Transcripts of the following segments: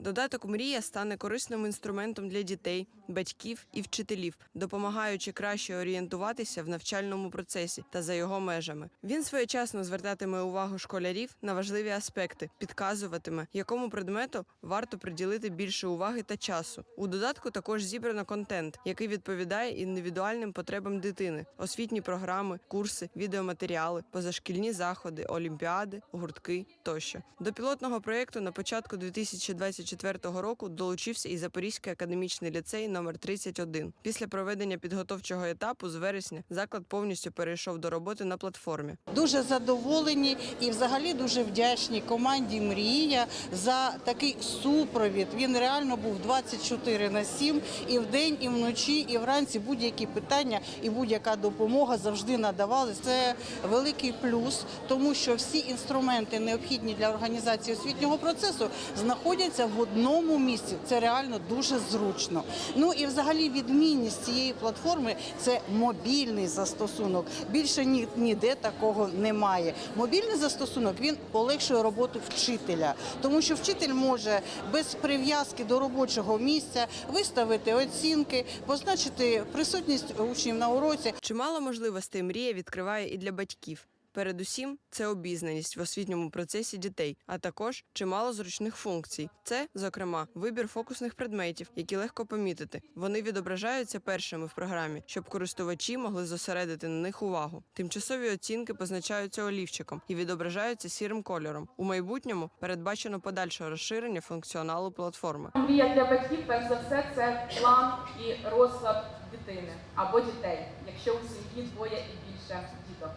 Додаток Мрія стане корисним інструментом для дітей, батьків і вчителів, допомагаючи краще орієнтуватися в навчальному процесі та за його межами. Він своєчасно звертатиме увагу школярів на важливі аспекти, підказуватиме, якому предмету варто приділити більше уваги та часу. У додатку також зібрано контент, який відповідає індивідуальним потребам дитини, освітні програми, курси, відеоматеріали, позашкільні заходи, олімпіади, гуртки тощо. До пілотного проєкту на початку 2024 року долучився і Запорізький академічний ліцей номер 31. Після проведення підготовчого етапу з вересня заклад повністю перейшов до роботи на платформі. Дуже задоволені і взагалі дуже вдячні команді Мрія за такий супровід. Він реально був 24 на 7 і вдень, і вночі, і вранці будь-які питання і будь-яка допомога завжди надавалися. Це великий плюс, тому що всі інструменти необхідні для організації освітнього процесу знаходяться в одному місці. Це реально дуже зручно. Ну і взагалі відмінність цієї платформи це мобільний застосунок. Більше ні, ніде такого немає. Мобільний застосунок він полегшує роботу вчителя, тому що вчитель може без прив'язки до робочого місця виставити оцінки, позначити присутність учнів на уроці. Чимало можливостей мрія відкриває і для батьків. Передусім, це обізнаність в освітньому процесі дітей, а також чимало зручних функцій. Це, зокрема, вибір фокусних предметів, які легко помітити. Вони відображаються першими в програмі, щоб користувачі могли зосередити на них увагу. Тимчасові оцінки позначаються олівчиком і відображаються сірим кольором. У майбутньому передбачено подальше розширення функціоналу платформи. Мрія для батьків, перш за все, це план і розклад дитини або дітей, якщо у сім'ї двоє і більше діток.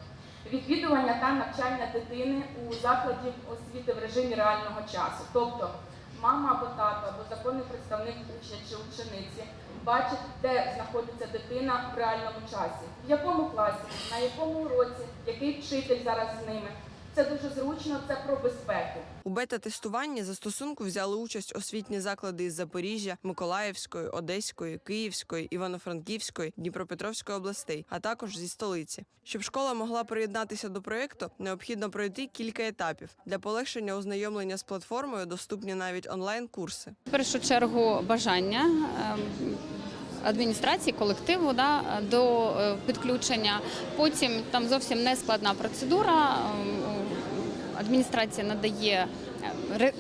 Відвідування та навчання дитини у закладі освіти в режимі реального часу. Тобто мама або тато, або законний представник учня чи учениці бачить, де знаходиться дитина в реальному часі, в якому класі, на якому уроці, який вчитель зараз з ними. Це дуже зручно, це про безпеку. У бета-тестуванні застосунку взяли участь освітні заклади із Запоріжжя, Миколаївської, Одеської, Київської, Івано-Франківської, Дніпропетровської областей, а також зі столиці. Щоб школа могла приєднатися до проєкту, необхідно пройти кілька етапів. Для полегшення ознайомлення з платформою доступні навіть онлайн-курси. В першу чергу бажання ем, адміністрації, колективу да, до е, підключення. Потім там зовсім не складна процедура. Адміністрація надає.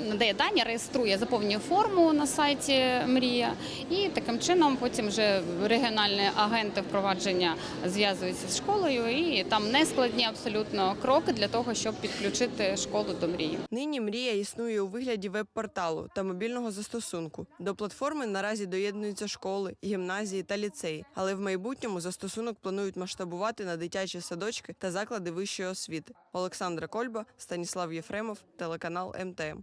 Надає дані, реєструє, заповнює форму на сайті Мрія, і таким чином потім вже регіональні агенти впровадження зв'язуються з школою, і там не складні абсолютно кроки для того, щоб підключити школу до мрії. Нині мрія існує у вигляді веб-порталу та мобільного застосунку. До платформи наразі доєднуються школи, гімназії та ліцеї, але в майбутньому застосунок планують масштабувати на дитячі садочки та заклади вищої освіти. Олександра Кольба, Станіслав Єфремов, телеканал МТМ.